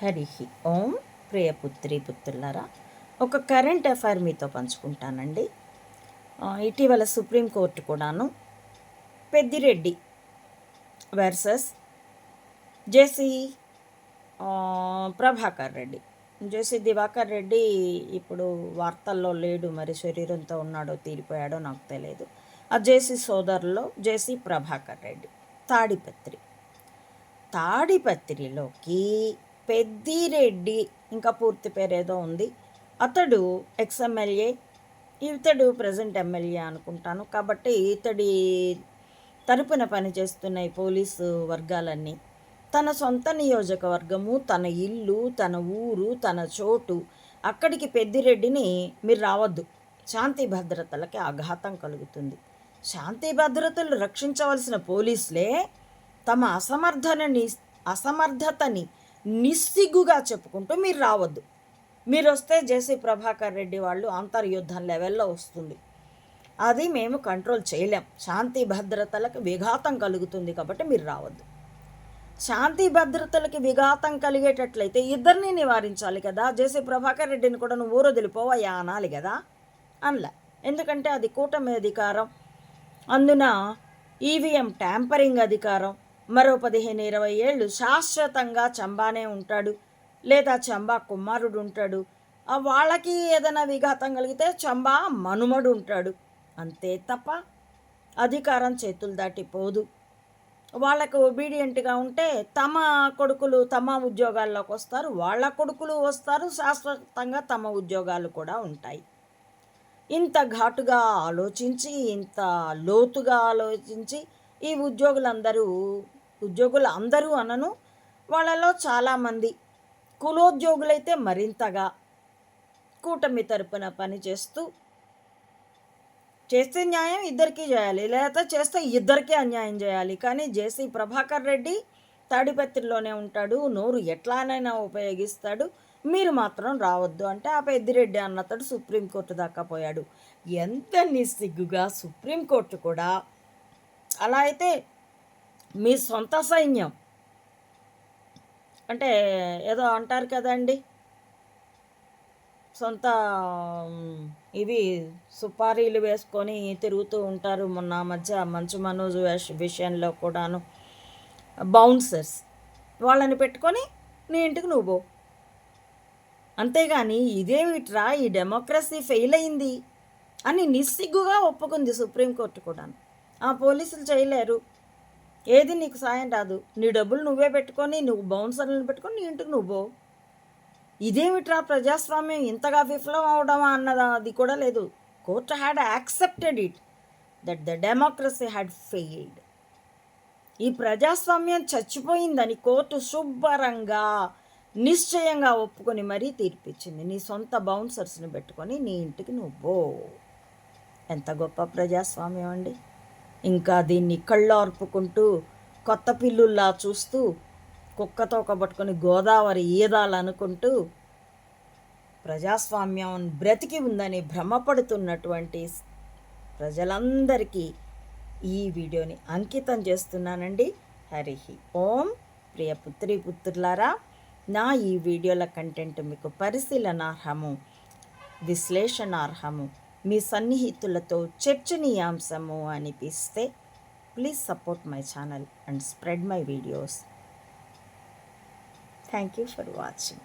హరి ఓం ప్రియపుత్రి పుత్రులారా ఒక current affair మీతో పంచుకుంటానండి. ఇటీవల సుప్రీంకోర్టు కూడాను Peddireddy versus JC Prabhakar Reddy. JC Diwakar Reddy ఇప్పుడు వార్తల్లో లేడు మరి శరీరంతో ఉన్నాడో తీరిపోయాడో నాకు తెలియదు ఆ జేసీ సోదరులో జేసీ ప్రభాకర్ రెడ్డి తాడిపత్రి. తాడిపత్రిలోకి పెద్దిరెడ్డి ఇంకా పూర్తి పేరేదో ఉంది. అతడు ఎక్స్ఎమ్మెల్యే ఇతడు ప్రజెంట్ ఎమ్మెల్యే అనుకుంటాను. కాబట్టి ఇతడి తరపున పనిచేస్తున్న ఈ పోలీసు వర్గాలన్నీ తన సొంత నియోజకవర్గము తన ఇల్లు తన ఊరు తన చోటు అక్కడికి పెద్దిరెడ్డిని మీరు రావద్దు. శాంతి భద్రతలకి ఆఘాతం కలుగుతుంది. శాంతి భద్రతలు రక్షించవలసిన పోలీసులే తమ అసమర్థనని అసమర్థతని నిస్సిగ్గుగా చెప్పుకుంటూ మీరు రావద్దు. మీరు వస్తే జేసీ ప్రభాకర్ రెడ్డి వాళ్ళు అంతర్యుద్ధం లెవెల్లో వస్తుంది. అది మేము కంట్రోల్ చేయలేం. శాంతి భద్రతలకు విఘాతం కలుగుతుంది కాబట్టి మీరు రావద్దు. శాంతి భద్రతలకి విఘాతం కలిగేటట్లయితే ఇద్దరిని నివారించాలి కదా. జేసీ ప్రభాకర్ రెడ్డిని కూడా నువ్వు ఊరొదిలిపోవయ్యా అనాలి కదా? అనలే. ఎందుకంటే అది కూటమి అధికారం. అందున ఈవీఎం ట్యాంపరింగ్ అధికారం. మరో పదిహేను ఇరవై ఏళ్ళు శాశ్వతంగా చంబానే ఉంటాడు. లేదా చంబా కుమారుడు ఉంటాడు ఆ వాళ్ళకి ఏదైనా విఘాతం కలిగితే చంబా మనుమడు ఉంటాడు అంతే తప్ప అధికారం చేతులు దాటిపోదు. వాళ్ళకు ఒబీడియంట్గా ఉంటే తమ కొడుకులు తమ ఉద్యోగాల్లోకి వస్తారు. వాళ్ళ కొడుకులు వస్తారు. శాశ్వతంగా తమ ఉద్యోగాలు కూడా ఉంటాయి. ఇంత ఘాటుగా ఆలోచించి ఇంత లోతుగా ఆలోచించి ఈ ఉద్యోగులందరూ ఉద్యోగులు అందరూ అనను వాళ్ళలో చాలామంది కులోద్యోగులైతే మరింతగా కూటమి తరపున పనిచేస్తూ చేస్తే న్యాయం ఇద్దరికీ చేయాలి లేదా చేస్తే ఇద్దరికీ అన్యాయం చేయాలి. కానీ జేసీ ప్రభాకర్ రెడ్డి తాడిపత్రిలోనే ఉంటాడు నోరు ఎట్లానైనా ఉపయోగిస్తాడు మీరు మాత్రం రావద్దు అంటే ఆ పెద్దిరెడ్డి అన్నతడు సుప్రీంకోర్టు దాకా పోయాడు. ఎంత నిస్సిగ్గుగా సుప్రీంకోర్టు కూడా అలా అయితే మీ సొంత సైన్యం. అంటే ఏదో అంటారు కదండి. సొంత ఇవి సుపారీలు వేసుకొని తిరుగుతూ ఉంటారు మొన్న మధ్య మంచు మనోజ్ విషయంలో కూడాను. బౌన్సర్స్. వాళ్ళని పెట్టుకొని నీ ఇంటికి నువ్వు పో. అంతేగాని ఇదేమిట్రా ఈ డెమోక్రసీ ఫెయిల్ అయింది అని నిస్సిగ్గుగా ఒప్పుకుంది సుప్రీంకోర్టు కూడా ఆ పోలీసులు చేయలేరు. ఏది నీకు సాయం రాదు. నీ డబ్బులు నువ్వే పెట్టుకొని నువ్వు బౌన్సర్లను పెట్టుకొని నీ ఇంటికి నువ్వు పో. ఇదేమిట్రా ప్రజాస్వామ్యం? ఇంతగా విఫలం అవడమా అన్నదా? అది కూడా లేదు. Court had accepted it that the democracy had failed ఈ ప్రజాస్వామ్యం చచ్చిపోయిందని కోర్టు శుభ్రంగా నిశ్చయంగా ఒప్పుకొని మరీ తీర్పిచ్చింది. నీ సొంత బౌన్సర్స్ని పెట్టుకొని నీ ఇంటికి నువ్వు ఎంత గొప్ప ప్రజాస్వామ్యం అండి. ఇంకా దీన్ని కళ్ళార్పుకుంటూ కొత్త పిల్లుల్లా చూస్తూ కుక్కతో పట్టుకొని గోదావరి ఈదాలనుకుంటూ ప్రజాస్వామ్యం బ్రతికి ఉందని భ్రమపడుతున్నటువంటి ప్రజలందరికీ ఈ వీడియోని అంకితం చేస్తున్నానండి. హరి ఓం. ప్రియ పుత్రి పుత్రులారా నా ఈ వీడియోల కంటెంట్ మీకు పరిశీలనార్హము విశ్లేషణార్హము మీ సన్నిహితులతో చర్చనీయాంశము అనిపిస్తే please support my channel and spread my videos thank you for watching